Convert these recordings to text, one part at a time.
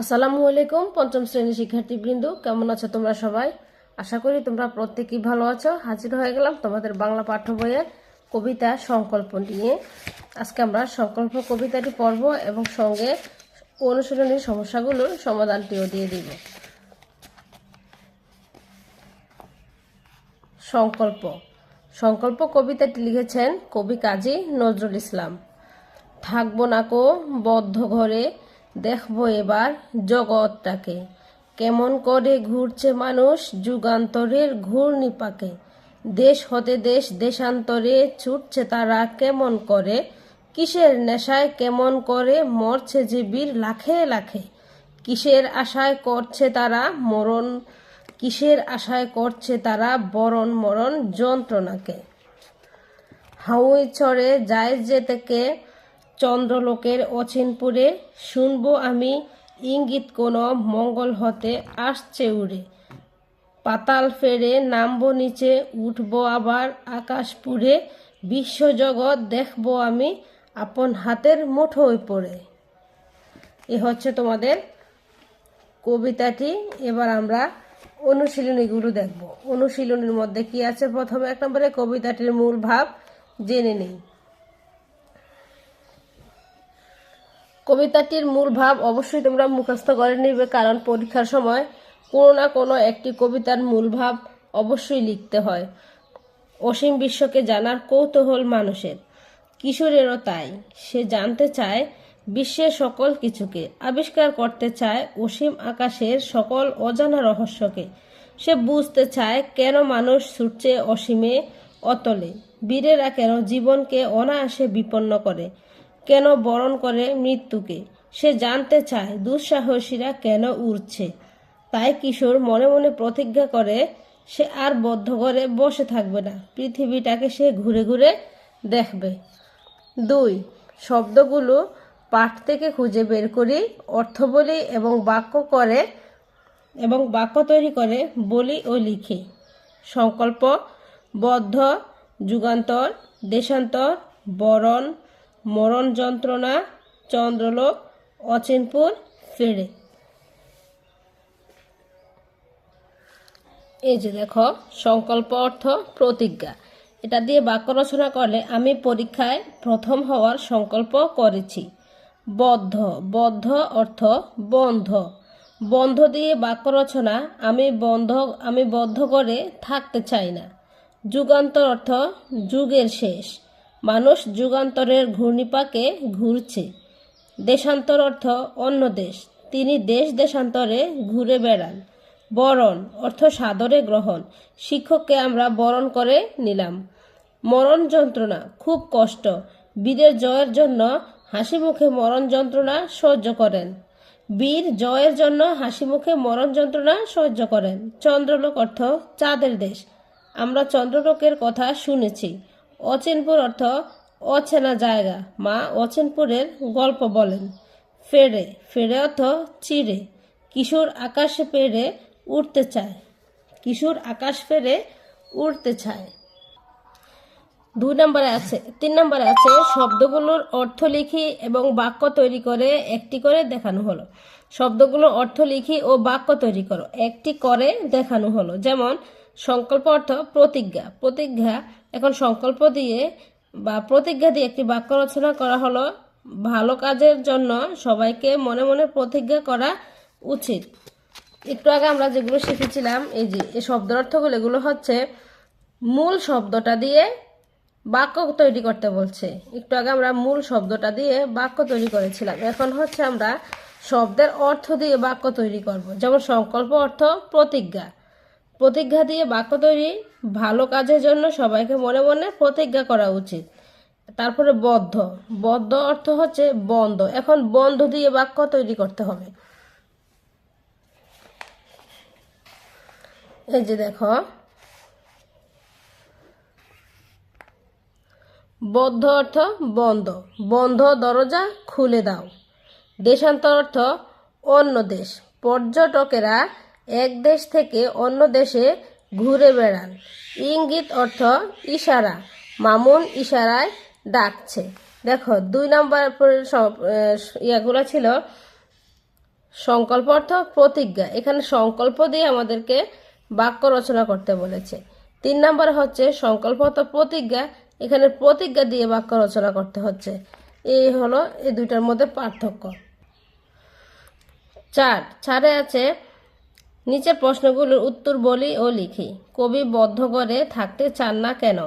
আসসালামু আলাইকুম, পঞ্চম শ্রেণির শিক্ষার্থীবৃন্দ, কেমন আছো তোমরা সবাই? আশা করি তোমরা প্রত্যেকেই ভালো আছো। হাজির হয়ে গেলাম তোমাদের বাংলা পাঠ্য বইয়ের কবিতা সংকল্প নিয়ে। আজকে আমরা সংকল্প কবিতাটি পড়ব এবং সঙ্গে অনুশীলনের সমস্যাগুলোর সমাধানটিও দিয়ে দিব। সংকল্প। সংকল্প কবিতাটি লিখেছেন কবি কাজী নজরুল ইসলাম। থাকব না কো বদ্ধ ঘরে দেখব এবার জগৎটাকে। কেমন করে ঘুরছে মানুষ যুগান্তরের ঘূর্ণিপাকে। দেশ হতে দেশ, দেশান্তরে ছুটছে তারা কেমন করে? কিসের নেশায় কেমন করে মরছে যে বীর লাখে লাখে? কিসের আশায় করছে তারা মরণ? কিসের আশায় করছে তারা বরণ মরণ যন্ত্রণাকে? হাউই চড়ে যায় যে থেকে চন্দ্রলোকের অচিনপুরে শুনব আমি ইঙ্গিত কোনো মঙ্গল হতে আসছে উড়ে। পাতাল ফেরে নামবো নিচে, উঠব আবার আকাশপুরে। বিশ্বজগৎ দেখব আমি আপন হাতের মুঠোয় পড়ে। এ হচ্ছে তোমাদের কবিতাটি। এবার আমরা অনুশীলনীগুলো দেখব। অনুশীলনীর মধ্যে কি আছে? প্রথমে এক নম্বরে কবিতাটির মূল ভাব জেনে নেই। কবিতাটির মূল ভাব অবশ্যই তোমরা মুখস্থ করে নিবে, কারণ পরীক্ষার সময় কোনো না কোনো একটি কবিতার মূল ভাব অবশ্যই লিখতে হয়। অসীম বিশ্বকে জানার কৌতূহল মানুষের। কিশোরেরও তাই। সে জানতে চায় বিশ্বের সকল কিছুকে, আবিষ্কার করতে চায় অসীম আকাশের সকল অজানা রহস্যকে। সে বুঝতে চায় কেন মানুষ ছুটছে অসীমে, অতলে। বীরেরা কেন জীবনকে অনায়াসে বিপন্ন করে? কেন বরণ করে মৃত্যুকে? সে জানতে চায় দুঃসাহসীরা কেন উড়ছে। তাই কিশোর মনে মনে প্রতিজ্ঞা করে, সে আর বদ্ধ করে বসে থাকবে না। পৃথিবীটাকে সে ঘুরে ঘুরে দেখবে। দুই, শব্দগুলো পাঠ থেকে খুঁজে বের করি, অর্থ বলি এবং বাক্য করে, এবং বাক্য তৈরি করে, বলি ও লিখি। সংকল্প, বদ্ধ, যুগান্তর, দেশান্তর, বরণ মরণ যন্ত্রণা চন্দ্রলোক, অচিনপুর ফেরে। এই যে দেখো, সংকল্প অর্থ প্রতিজ্ঞা। এটা দিয়ে বাক্য রচনা করলে আমি পরীক্ষায় প্রথম হওয়ার সংকল্প করেছি। বদ্ধ বদ্ধ অর্থ বন্ধ। বন্ধ দিয়ে বাক্য রচনা আমি বন্ধ, আমি বদ্ধ করে থাকতে চাই না। যুগান্তর অর্থ যুগের শেষ। মানুষ যুগান্তরের ঘূর্ণিপাকে ঘুরছে। দেশান্তর অর্থ অন্য দেশ। তিনি দেশ দেশান্তরে ঘুরে বেড়ান। বরণ অর্থ সাদরে গ্রহণ। শিক্ষককে আমরা বরণ করে নিলাম। মরণ যন্ত্রণা খুব কষ্ট। বীরের জয়ের জন্য হাসি মুখে মরণ যন্ত্রণা সহ্য করেন। বীর জয়ের জন্য হাসি মুখে মরণ যন্ত্রণা সহ্য করেন। চন্দ্রলোক অর্থ চাঁদের দেশ। আমরা চন্দ্রলোকের কথা শুনেছি। অচিনপুর অর্থ অচেনা জায়গা, মা অচেনপুরের গল্প বলেন। ফেরে ফেরে অর্থ চিড়ে, কিশোর আকাশে পেরে উঠতে চায়। কিশোর আকাশ ফেরে উড়তে চায়। দুই নম্বরে আছে, তিন নম্বরে আছে, শব্দগুলোর অর্থ লিখি এবং বাক্য তৈরি করে একটি করে দেখানো হলো। শব্দগুলোর অর্থ লিখি ও বাক্য তৈরি করো, একটি করে দেখানো হলো। যেমন, সংকল্প অর্থ প্রতিজ্ঞা। প্রতিজ্ঞা এখন সংকল্প দিয়ে বা প্রতিজ্ঞা দিয়ে একটি বাক্য রচনা করা হলো, ভালো কাজের জন্য সবাইকে মনে মনে প্রতিজ্ঞা করা উচিত। একটু আগে আমরা যেগুলো শিখেছিলাম, এই যে এই শব্দের অর্থগুলো, এগুলো হচ্ছে মূল শব্দটা দিয়ে বাক্য তৈরি করতে বলছে। একটু আগে আমরা মূল শব্দটা দিয়ে বাক্য তৈরি করেছিলাম। এখন হচ্ছে আমরা শব্দের অর্থ দিয়ে বাক্য তৈরি করব। যেমন সংকল্প অর্থ প্রতিজ্ঞা। প্রতিজ্ঞা দিয়ে বাক্য তৈরি, ভালো কাজের জন্য সবাইকে মনে মনে প্রতিজ্ঞা করা উচিত। তারপরে বদ্ধ। বদ্ধ অর্থ হচ্ছে বন্ধ। এখন বন্ধ দিয়ে বাক্য তৈরি করতে হবে। এই যে দেখো। বদ্ধ অর্থ বন্ধ। বন্ধ দরজা খুলে দাও। দেশান্তর অর্থ অন্য দেশ। পর্যটকেরা এক দেশ থেকে অন্য দেশে ঘুরে বেড়ান। ইঙ্গিত অর্থ ইশারা। মামুন ইশারায় ডাকছে। দেখো, দুই নম্বর ইয়াগুলো ছিল সংকল্প অর্থ প্রতিজ্ঞা। এখানে সংকল্প দিয়ে আমাদেরকে বাক্য রচনা করতে বলেছে। তিন নম্বর হচ্ছে সংকল্প অর্থ প্রতিজ্ঞা। এখানে প্রতিজ্ঞা দিয়ে বাক্য রচনা করতে হচ্ছে। এই হলো এই দুইটার মধ্যে পার্থক্য। চার, চারে আছে নিচের প্রশ্নগুলোর উত্তর বলি ও লিখি। কবি বদ্ধ করে থাকতে চান না কেন?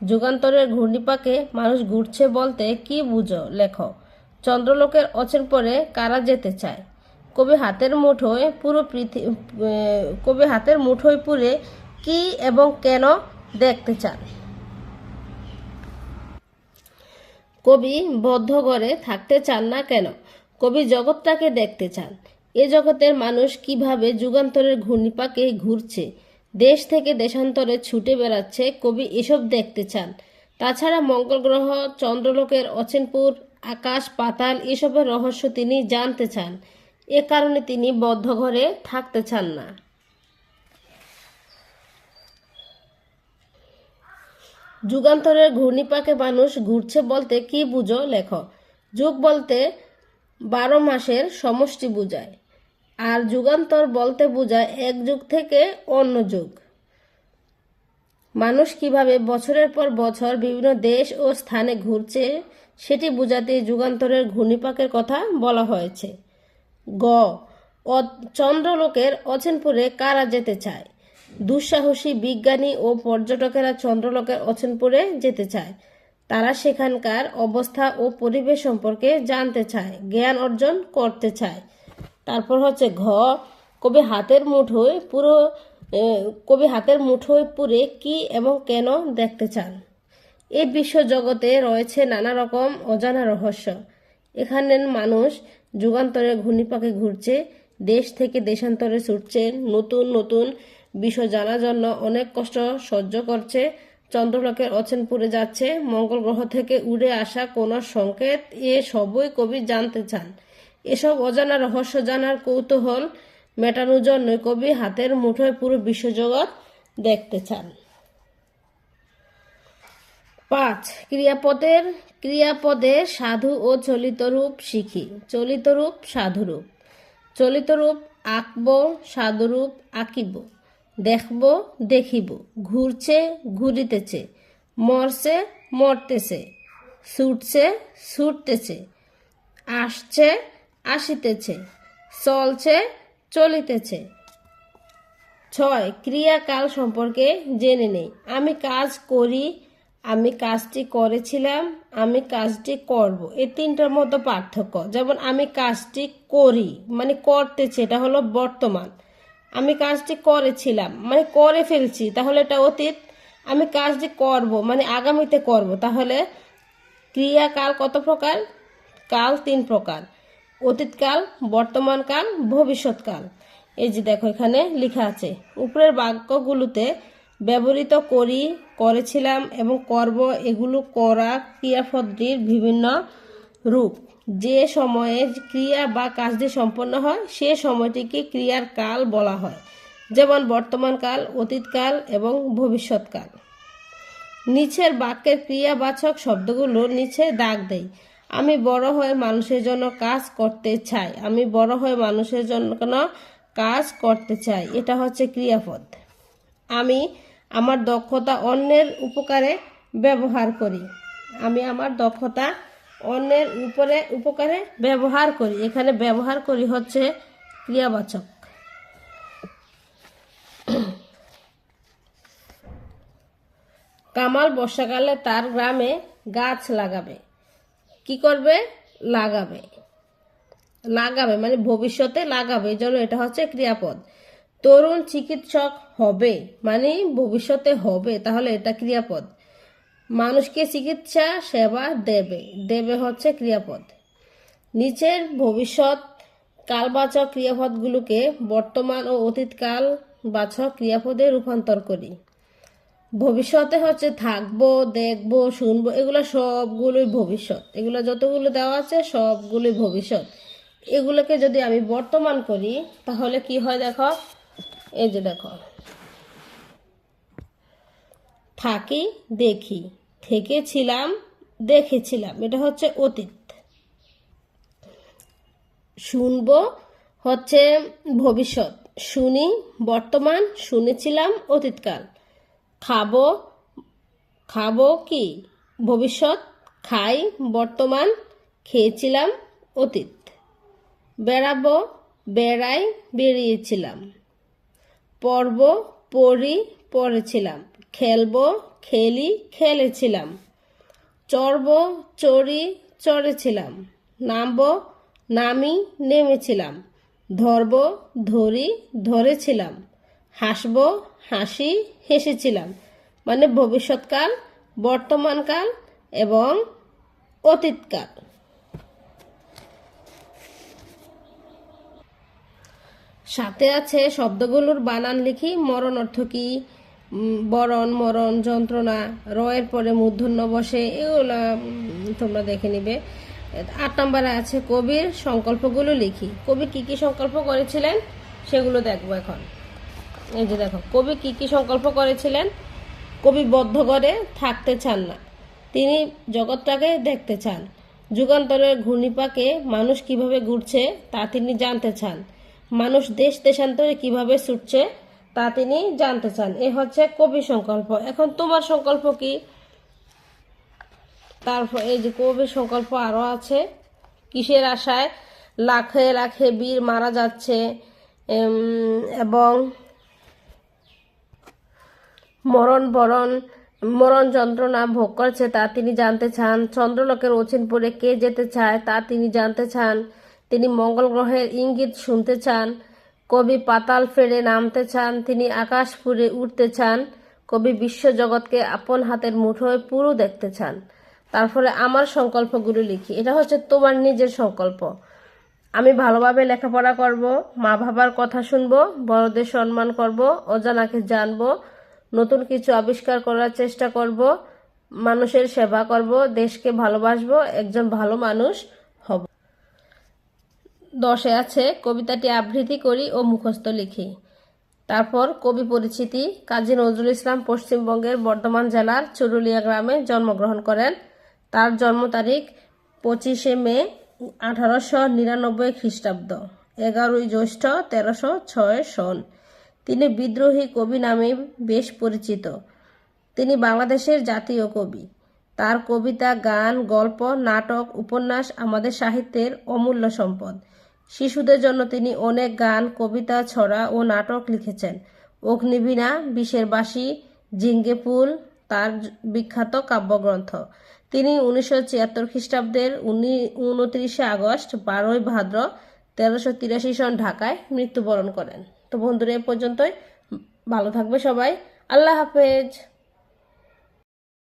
যুগান্তরের ঘূর্ণিপাকে মানুষ ঘুরছে বলতে কি বুঝো লেখো চন্দ্রলোকের অচেন পরে কারা যেতে চায়? কবি হাতের মুঠোয় পুরো পৃথিবী কবি হাতের মুঠোয় পুরে কি এবং কেন দেখতে চান? কবি বদ্ধ করে থাকতে চান না কেন? কবি জগৎটাকে দেখতে চান। এ জগতের মানুষ কীভাবে যুগান্তরের ঘূর্ণিপাকে ঘুরছে, দেশ থেকে দেশান্তরে ছুটে বেড়াচ্ছে, কবি এসব দেখতে চান। তাছাড়া মঙ্গল গ্রহ, চন্দ্রলোকের অচেনপুর, আকাশ, পাতাল এসবের রহস্য তিনি জানতে চান। এ কারণে তিনি বদ্ধ ঘরে থাকতে চান না। যুগান্তরের ঘূর্ণিপাকে মানুষ ঘুরছে বলতে কি বুঝো লেখো যুগ বলতে বারো মাসের সমষ্টি বুঝায়। আর যুগান্তর বলতে বোঝায় এক যুগ থেকে অন্য যুগ। মানুষ কীভাবে বছরের পর বছর বিভিন্ন দেশ ও স্থানে ঘুরছে, সেটি বোঝাতে যুগান্তরের ঘূর্ণিপাকের কথা বলা হয়েছে। গ চন্দ্রলোকের অচেনপুরে কারা যেতে চায়? দুঃসাহসী বিজ্ঞানী ও পর্যটকেরা চন্দ্রলোকের অচেনপুরে যেতে চায়। তারা সেখানকার অবস্থা ও পরিবেশ সম্পর্কে জানতে চায়, জ্ঞান অর্জন করতে চায়। তারপর হচ্ছে ঘ, কবি হাতের মুঠোয় পুরো কবি হাতের মুঠোয় পুরে কি এবং কেন দেখতে চান? এই বিশ্ব জগতে রয়েছে নানা রকম অজানা রহস্য। এখানের মানুষ যুগান্তরে ঘূর্ণিপাকে ঘুরছে, দেশ থেকে দেশান্তরে ছুটছে, নতুন নতুন বিষয় জানার জন্য অনেক কষ্ট সহ্য করছে চন্দ্রলোকের অচেনপুরে যাচ্ছে। মঙ্গল গ্রহ থেকে উড়ে আসা কোন সংকেত। এ সবই কবি জানতে চান। এসব অজানা রহস্য জানার কৌতূহল মেটানোর জন্য কবি হাতের মুঠোয় পুরো বিশ্বজগৎ দেখতে চান। পাঁচ, ক্রিয়াপদের, ক্রিয়াপদে সাধু ও চলিত রূপ শিখি। চলিত রূপ সাধু রূপ চলিত রূপ আঁকব, সাধুরূপ আঁকিব। দেখব, দেখিব, ঘুরছে, ঘুরিতেছে, মরছে, মরতেছে, ছুটছে, ছুটতেছে, আসছে, আসিতেছে, চলছে, চলিতেছে। ছয়, ক্রিয়াকাল সম্পর্কে জেনে নেই। আমি কাজ করি, আমি কাজটি করেছিলাম, আমি কাজটি করব। এই তিনটার মতো পার্থক্য। যেমন, আমি কাজটি করি মানে করতেছি, এটা হলো বর্তমান। আমি কাজটি করেছিলাম মানে করে ফেলছি, তাহলে এটা অতীত। আমি কাজটি করব মানে আগামীতে করব, তাহলে ক্রিয়াকাল কত প্রকার? কাল তিন প্রকার, অতীতকাল, বর্তমানকাল, ভবিষ্যৎকাল। এই যে দেখো এখানে লেখা আছে, উপরের বাক্যগুলোতে ব্যবহৃত করি, করেছিলাম এবং করব, এগুলো করা ক্রিয়াপদটির বিভিন্ন রূপ। যে সময়ে ক্রিয়া বা কাজটি সম্পন্ন হয়, সে সময়টিকে ক্রিয়ার কাল বলা হয়। যেমন বর্তমানকাল অতীতকাল এবং ভবিষ্যৎকাল নিচের বাক্যের ক্রিয়াবাচক শব্দগুলো নিচে দাগ দেই আমি বড় হয়ে মানুষের জন্য কাজ করতে চাই। আমি বড় হয়ে মানুষের জন্য কাজ করতে চাই। এটা হচ্ছে ক্রিয়াপদ। আমি আমার দক্ষতা অন্যের উপকারে ব্যবহার করি। আমি আমার দক্ষতা অন্যের উপরে উপকারে ব্যবহার করি। এখানে ব্যবহার করি হচ্ছে ক্রিয়াবাচক। কামাল বর্ষাকালে তার গ্রামে গাছ লাগাবে। কি করবে? লাগাবে। লাগাবে মানে ভবিষ্যতে লাগাবে। এই জন্য এটা হচ্ছে ক্রিয়াপদ। তরুণ চিকিৎসক হবে মানে ভবিষ্যতে হবে। তাহলে এটা ক্রিয়াপদ। মানুষকে চিকিৎসা, সেবা দেবে। দেবে হচ্ছে ক্রিয়াপদ। নিচের ভবিষ্যৎ কালবাচক ক্রিয়াপদগুলোকে বর্তমান ও অতীতকাল বাচক ক্রিয়াপদে রূপান্তর করি। ভবিষ্যতে হচ্ছে থাকব, দেখব, শুনব, এগুলো সবগুলোই ভবিষ্যৎ। এগুলো যতগুলো দেওয়া আছে সবগুলোই ভবিষ্যৎ। এগুলোকে যদি আমি বর্তমান করি, তাহলে কি হয় দেখো? এই যে দেখো। থাকি, দেখি। থেকেছিলাম, দেখেছিলাম। এটা হচ্ছে অতীত। শুনব হচ্ছে ভবিষ্যৎ। শুনি বর্তমান, শুনেছিলাম অতীতকাল। খাব খাব কি? ভবিষ্যৎ, খাই বর্তমান, খেয়েছিলাম অতীত। বেড়াবো, বেড়াই বেরিয়েছিলাম। পড়ব, পড়ি, পড়েছিলাম। খেলব খেলি, খেলেছিলাম। চড়ব, চড়ি, চড়েছিলাম। নামবো, নামি, নেমেছিলাম। ধরব, ধরি, ধরেছিলাম। হাসব, হাসি, হেসেছিলাম। মানে ভবিষ্যৎকাল, বর্তমানকাল এবং অতীতকাল। সাথে আছে শব্দগুলোর বানান লিখি মরণ অর্থ কি? বরণ, মরণ, যন্ত্রণা, রয়ের পরে মূর্ধন্য বসে, এগুলো তোমরা দেখে নিবে। আট নম্বরে আছে কবির সংকল্পগুলো লিখি। কবি কি কি সংকল্প করেছিলেন? সেগুলো দেখব এখন। এই যে দেখো, কবি কি কি সংকল্প করেছিলেন? কবি বদ্ধ করে থাকতে চান না। তিনি জগৎটাকে দেখতে চান। যুগান্তরের ঘূর্ণিপাকে মানুষ কীভাবে ঘুরছে, তা তিনি জানতে চান। মানুষ দেশ দেশান্তরে কীভাবে ছুটছে তা তিনি জানতে চান। এ হচ্ছে কবি সংকল্প। এখন তোমার সংকল্প কি? তারপর এই যে কবির সংকল্প আরও আছে। কিসের আশায়? লাখে লাখে বীর মারা যাচ্ছে এবং মরণ বরণ, মরণ যন্ত্রণা ভোগ করছে তা তিনি জানতে চান। চন্দ্রলোকের অচিনপুরে কে যেতে চায় তা তিনি জানতে চান। তিনি মঙ্গল গ্রহের ইঙ্গিত শুনতে চান। কবি পাতাল ফেরে নামতে চান, তিনি আকাশ ফুরে উঠতে চান, কবি বিশ্বজগৎকে আপন হাতের মুঠোয় পুরো দেখতে চান। তারপরে আমার সংকল্পগুলো লিখি। এটা হচ্ছে তোমার নিজের সংকল্প। আমি ভালোভাবে লেখাপড়া করব, মা বাবার কথা শুনব, বড়দের সম্মান করব, অজানাকে জানব, নতুন কিছু আবিষ্কার করার চেষ্টা করব, মানুষের সেবা করব, দেশকে ভালোবাসবো, একজন ভালো মানুষ দশে আছে কবিতাটি আবৃত্তি করি ও মুখস্থ লিখি। তারপর কবি পরিচিতি কাজী নজরুল ইসলাম পশ্চিমবঙ্গের বর্ধমান জেলার চুরুলিয়া গ্রামে জন্মগ্রহণ করেন। তার জন্ম তারিখ পঁচিশে মে আঠারোশো নিরানব্বই খ্রিস্টাব্দ, এগারোই জ্যৈষ্ঠ তেরোশো ছয় সন। তিনি বিদ্রোহী কবি নামে বেশ পরিচিত। তিনি বাংলাদেশের জাতীয় কবি। তার কবিতা, গান, গল্প, নাটক, উপন্যাস আমাদের সাহিত্যের অমূল্য সম্পদ। শিশুদের জন্য তিনি অনেক গান, কবিতা, ছড়া ও নাটক লিখেছেন। অগ্নিবীণা, বিষের বাসি জিঙ্গে ফুল, তার বিখ্যাত কাব্যগ্রন্থ। তিনি উনিশশো ছিয়াত্তর খ্রিস্টাব্দের উনত্রিশে আগস্ট, বারোই ভাদ্র, তেরোশো তিরাশি সন ঢাকায় মৃত্যুবরণ করেন। তো বন্ধুরা, এ পর্যন্তই। ভালো থাকবে সবাই। আল্লাহ হাফেজ।